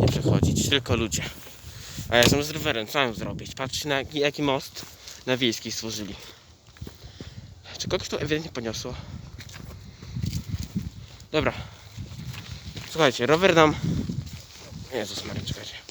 nie przechodzić, tylko ludzie. A ja jestem z rowerem, co mam zrobić? Patrzcie na jaki, most na wiejskiej stworzyli. Czy kogoś to ewidentnie poniosło? Dobra. Słuchajcie, rower nam... Jezus Maria, czekajcie.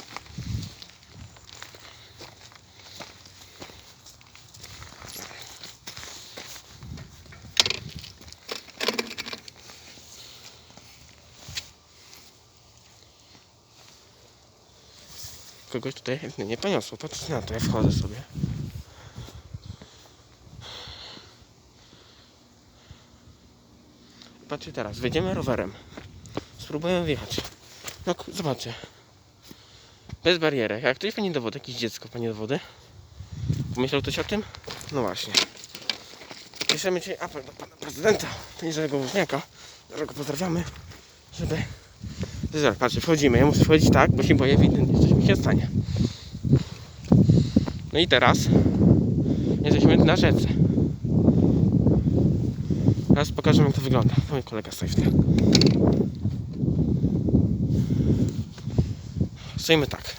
Kogoś tutaj ewidentnie nie poniosło. Patrzcie na to, ja wchodzę sobie. Patrzcie teraz, wejdziemy rowerem. Spróbujemy wjechać. No zobaczcie. Bez barierek. Jak ktoś pani do wody, jakieś dziecko pani do wody. Pomyślał ktoś o tym? No właśnie. Piszemy dzisiaj apel do pana prezydenta, Jerzego Woźniaka, którego pozdrawiamy, żeby... Zaraz, patrzcie, wchodzimy. Ja muszę wchodzić tak, bo się boję, coś mi się stanie. No i teraz jesteśmy na rzece. Teraz pokażę jak to wygląda. To mój kolega tym. Stoimy tak.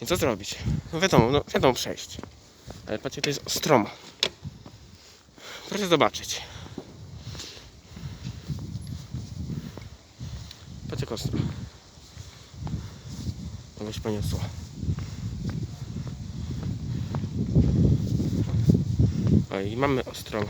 I co zrobić? No wiadomo, no wiadomo przejść. Ale patrzcie, to jest stromo. Proszę zobaczyć. Patrzcie ostro. Kogoś poniosło. O i mamy ostrą